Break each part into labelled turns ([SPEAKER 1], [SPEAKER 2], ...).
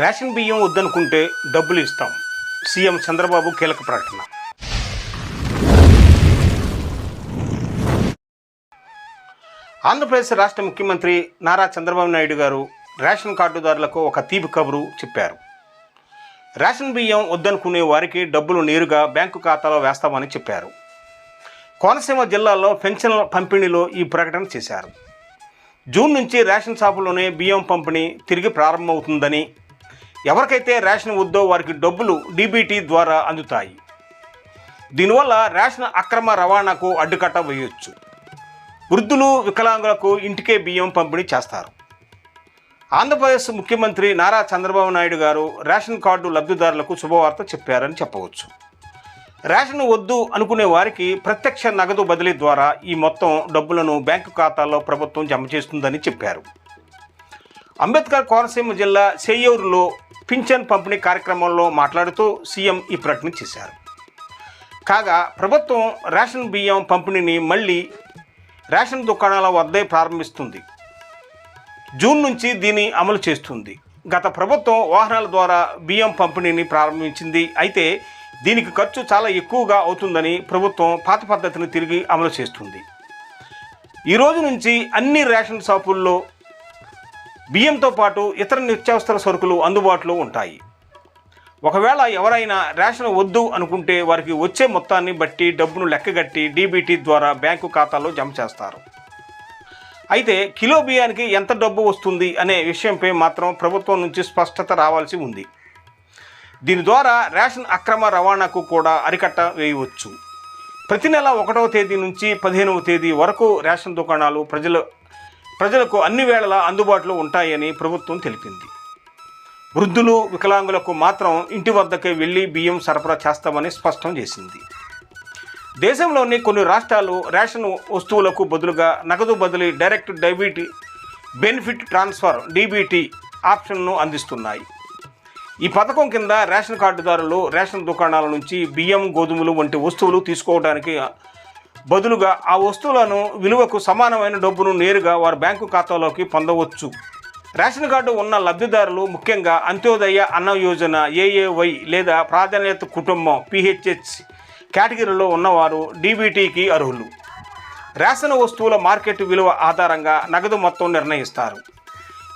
[SPEAKER 1] Ration బియ్యం వద్దనుకుంటే డబ్బులు ఇస్తాం. సీఎం చంద్రబాబు కీలక ప్రకటన. ఆంధ్రప్రదేశ్ రాష్ట్ర ముఖ్యమంత్రి నారా చంద్రబాబు నాయుడు గారు రేషన్ కార్డుదారులకు ఒక తీపి కబురు చెప్పారు. రేషన్ బియ్యం వద్దనుకునే వారికి డబ్బులు నేరుగా బ్యాంకు ఖాతాలో వేస్తామని చెప్పారు. కోనసీమ జిల్లాలో పెన్షన్ల పంపిణీలో ఈ ప్రకటన చేశారు. జూన్ నుంచి రేషన్ షాపులోనే బియ్యం పంపిణీ తిరిగి ప్రారంభమవుతుందని ఎవరికైతే రేషన్ వద్దో వారికి డబ్బులు డీబీటీ ద్వారా అందుతాయి. దీనివల్ల రేషన్ అక్రమ రవాణాకు అడ్డుకట్ట వేయొచ్చు. వృద్ధులు వికలాంగులకు ఇంటికే బియ్యం పంపిణీ చేస్తారు. ఆంధ్రప్రదేశ్ ముఖ్యమంత్రి నారా చంద్రబాబు నాయుడు గారు రేషన్ కార్డు లబ్ధిదారులకు శుభవార్త చెప్పారని చెప్పవచ్చు. రేషన్ వద్దు అనుకునే వారికి ప్రత్యక్ష నగదు బదిలీ ద్వారా ఈ మొత్తం డబ్బులను బ్యాంకు ఖాతాల్లో ప్రభుత్వం జమ చేస్తుందని చెప్పారు. అంబేద్కర్ కోనసీమ జిల్లా సేయూరులో పింఛన్ పంపిణీ కార్యక్రమంలో మాట్లాడుతూ సీఎం ఈ ప్రకటన చేశారు. కాగా ప్రభుత్వం రేషన్ బియ్యం పంపిణీని మళ్ళీ రేషన్ దుకాణాల వద్దే ప్రారంభిస్తుంది. జూన్ నుంచి దీన్ని అమలు చేస్తుంది. గత ప్రభుత్వం వాహనాల ద్వారా బియ్యం పంపిణీని ప్రారంభించింది. అయితే దీనికి ఖర్చు చాలా ఎక్కువగా అవుతుందని ప్రభుత్వం పాత పద్ధతిని తిరిగి అమలు చేస్తుంది. ఈ రోజు నుంచి అన్ని రేషన్ షాపుల్లో బియ్యంతో పాటు ఇతర నిత్యావసర సరుకులు అందుబాటులో ఉంటాయి. ఒకవేళ ఎవరైనా రేషన్ వద్దు అనుకుంటే వారికి వచ్చే మొత్తాన్ని బట్టి డబ్బును లెక్కగట్టి డీబీటీ ద్వారా బ్యాంకు ఖాతాలో జమ చేస్తారు. అయితే కిలో బియ్యానికి ఎంత డబ్బు వస్తుంది అనే విషయంపై మాత్రం ప్రభుత్వం నుంచి స్పష్టత రావాల్సి ఉంది. దీని ద్వారా రేషన్ అక్రమ రవాణాకు కూడా అరికట్ట వేయవచ్చు. ప్రతి నెల ఒకటవ తేదీ నుంచి పదిహేనవ తేదీ వరకు రేషన్ దుకాణాలు ప్రజల ప్రజలకు అన్ని వేళలా అందుబాటులో ఉంటాయని ప్రభుత్వం తెలిపింది. వృద్ధులు వికలాంగులకు మాత్రం ఇంటి వద్దకే వెళ్ళి బియ్యం సరఫరా చేస్తామని స్పష్టం చేసింది. దేశంలోని కొన్ని రాష్ట్రాలు రేషన్ వస్తువులకు బదులుగా నగదు బదిలీ direct debit benefit transfer DBT ఆప్షన్ను అందిస్తున్నాయి. ఈ పథకం కింద రేషన్ కార్డుదారులు రేషన్ దుకాణాల నుంచి బియ్యం గోధుమలు వంటి వస్తువులు తీసుకోవడానికి బదులుగా ఆ వస్తువులను విలువకు సమానమైన డబ్బును నేరుగా వారి బ్యాంకు ఖాతాలోకి పొందవచ్చు. రేషన్ కార్డు ఉన్న లబ్ధిదారులు ముఖ్యంగా అంత్యోదయ అన్న యోజన ఏఏవై లేదా ప్రాధాన్యత కుటుంబం పిహెచ్హెచ్ కేటగిరీలో ఉన్నవారు డీబీటీకి అర్హులు. రేషన్ వస్తువుల మార్కెట్ విలువ ఆధారంగా నగదు మొత్తం నిర్ణయిస్తారు.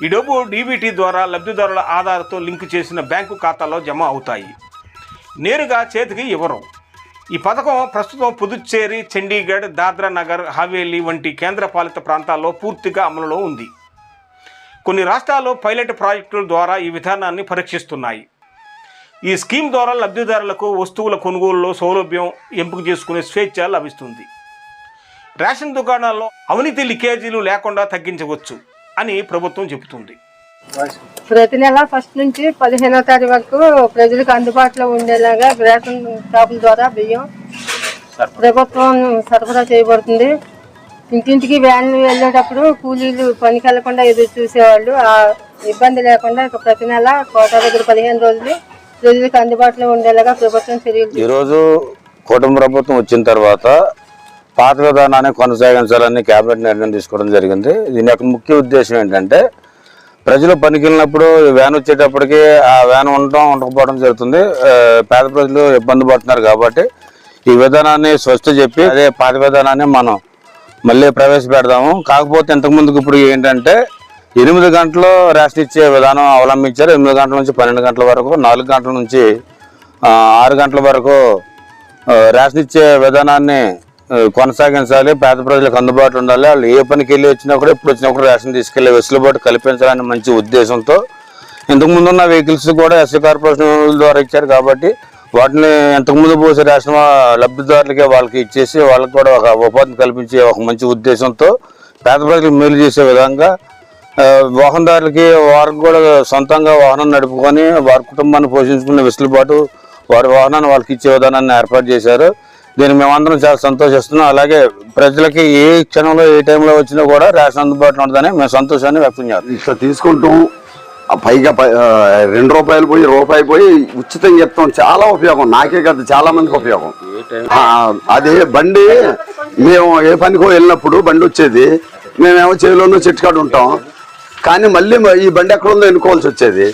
[SPEAKER 1] ఈ డబ్బు డీబీటీ ద్వారా లబ్ధిదారుల ఆధారతో లింకు చేసిన బ్యాంకు ఖాతాలో జమ అవుతాయి. నేరుగా చేతికి ఇవ్వరు. ఈ పథకం ప్రస్తుతం పుదుచ్చేరి చండీగఢ్ దాద్రా నగర్ హవేలీ వంటి కేంద్రపాలిత ప్రాంతాల్లో పూర్తిగా అమలులో ఉంది. కొన్ని రాష్ట్రాలు పైలట్ ప్రాజెక్టుల ద్వారా ఈ విధానాన్ని పరీక్షిస్తున్నాయి. ఈ స్కీమ్ ద్వారా లబ్ధిదారులకు వస్తువుల కొనుగోలులో సౌలభ్యం ఎంపిక చేసుకునే స్వేచ్ఛ లభిస్తుంది. రేషన్ దుకాణాల్లో అవినీతి లీకేజీలు లేకుండా తగ్గించవచ్చు అని ప్రభుత్వం చెబుతుంది.
[SPEAKER 2] ప్రతి నెల ఫస్ట్ నుంచి పదిహేనో తారీఖు వరకు ప్రజలకు అందుబాటులో ఉండేలాగా రేషన్ షాపుల ద్వారా బియ్యం ప్రభుత్వం సరఫరా చేయబడుతుంది. ఇంటింటికి వ్యాన్లు వెళ్ళేటప్పుడు కూలీలు పనికి వెళ్ళకుండా ఎదురు చూసేవాళ్ళు. ఆ ఇబ్బంది లేకుండా ప్రతి నెల కోట దగ్గర పదిహేను రోజులు ప్రజలకు అందుబాటులో ఉండేలాగా ప్రభుత్వం చర్యలు
[SPEAKER 3] ఈరోజు కుటుంబ ప్రభుత్వం వచ్చిన తర్వాత పాత విధానాన్ని కొనసాగించాలని కేబినెట్ నిర్ణయం తీసుకోవడం జరిగింది. దీని యొక్క ముఖ్య ఉద్దేశం ఏంటంటే ప్రజలు పనికి వెళ్ళినప్పుడు వ్యాన్ వచ్చేటప్పటికి ఆ వ్యాన్ ఉండటం ఉండకపోవడం జరుగుతుంది. పేద ప్రజలు ఇబ్బంది పడుతున్నారు కాబట్టి ఈ విధానాన్ని స్వచ్ఛ చెప్పి అదే పాత విధానాన్ని మనం మళ్ళీ ప్రవేశపెడదాము. కాకపోతే ఇంతకుముందుకు ఇప్పుడు ఏంటంటే ఎనిమిది గంటలు రేషన్ ఇచ్చే విధానం అవలంబించారు. ఎనిమిది గంటల నుంచి పన్నెండు గంటల వరకు నాలుగు గంటల నుంచి ఆరు గంటల వరకు రేషన్ ఇచ్చే విధానాన్ని కొనసాగించాలి పేద ప్రజలకు అందుబాటులో ఉండాలి. వాళ్ళు ఏ పనికి వెళ్ళి వచ్చినా కూడా ఇప్పుడు వచ్చినా కూడా రేషన్ తీసుకెళ్ళే వెసులుబాటు కల్పించాలని మంచి ఉద్దేశంతో ఇంతకుముందు ఉన్న వెహికల్స్ కూడా ఎస్సీ కార్పొరేషన్ ద్వారా ఇచ్చారు కాబట్టి వాటిని ఇంతకుముందు పోసే రేషన్ లబ్ధిదారులకే వాళ్ళకి ఇచ్చేసి వాళ్ళకి కూడా ఒక ఉపాధిని కల్పించే ఒక మంచి ఉద్దేశంతో పేద ప్రజలకు మేలు చేసే విధంగా వాహనదారులకి వారికి కూడా సొంతంగా వాహనం నడుపుకొని వారి కుటుంబాన్ని పోషించుకునే వెసులుబాటు వారి వాహనాన్ని వాళ్ళకి ఇచ్చే విధానాన్ని ఏర్పాటు చేశారు. దీన్ని మేమందరం చాలా సంతోషిస్తున్నాం. అలాగే ప్రజలకి ఏ క్షణంలో ఏ టైంలో వచ్చినా కూడా రేషన్ అందుబాటులో ఉంటుందని మేము సంతోషాన్ని వ్యక్తం చేస్తాం
[SPEAKER 4] ఇట్లా తీసుకుంటాం పైగా పై- రెండు రూపాయలు పోయి రూపాయి పోయి ఉచితంగా చెప్తాం. చాలా ఉపయోగం. నాకే కాదు చాలా మందికి ఉపయోగం. అదే బండి మేము ఏ పనికో వెళ్ళినప్పుడు బండి వచ్చేది మేమేమో చేలోనూ చెట్టుకాడు ఉంటాం. కానీ మళ్ళీ ఈ బండి ఎక్కడ ఉందో ఎన్నుకోవాల్సి వచ్చేది.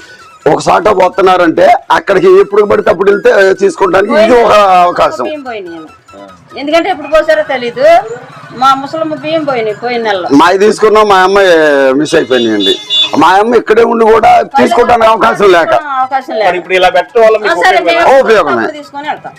[SPEAKER 4] ఒక సాట పోతున్నారంటే అక్కడికి ఎప్పుడు పడితే అప్పుడు వెళ్తే తీసుకోవడానికి ఇది ఒక అవకాశం.
[SPEAKER 5] ఎందుకంటే ఎప్పుడు పోసారో తెలీదు. మా ముసలమ్మ బియ్యం పోయినాయి పోయిన నెలలో.
[SPEAKER 4] మావి తీసుకున్నాం మా అమ్మాయి మిస్ అయిపోయినాయండి. మా అమ్మ ఇక్కడే ఉండి కూడా తీసుకోవడానికి అవకాశం లేక.
[SPEAKER 5] అవకాశం మేము
[SPEAKER 4] ఉపయోగమే.
[SPEAKER 5] తీసుకొని వెళ్తాం.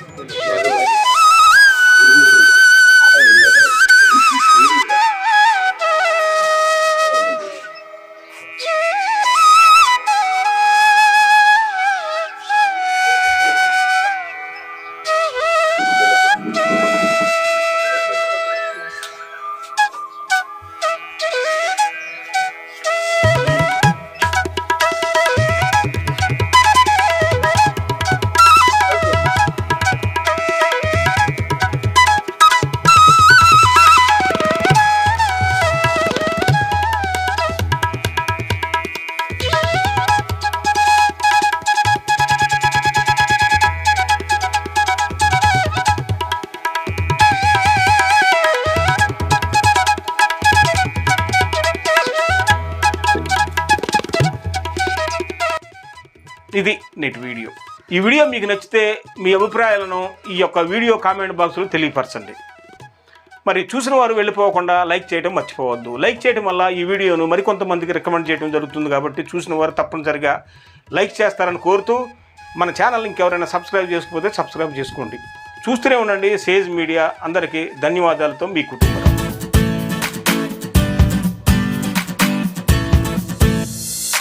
[SPEAKER 1] ఇది నేటి వీడియో. ఈ వీడియో మీకు నచ్చితే మీ అభిప్రాయాలను ఈ యొక్క వీడియో కామెంట్ బాక్స్లో తెలియపరచండి. మరి చూసిన వారు వెళ్ళిపోకుండా లైక్ చేయడం మర్చిపోవద్దు. లైక్ చేయడం వల్ల ఈ వీడియోను మరికొంతమందికి రికమెండ్ చేయడం జరుగుతుంది కాబట్టి చూసిన వారు తప్పనిసరిగా లైక్ చేస్తారని కోరుతూ మన ఛానల్ ఇంకెవరైనా సబ్స్క్రైబ్ చేసుకోకపోతే సబ్స్క్రైబ్ చేసుకోండి. చూస్తూనే ఉండండి. సేజ్ మీడియా అందరికీ ధన్యవాదాలతో మీ కుటుంబం.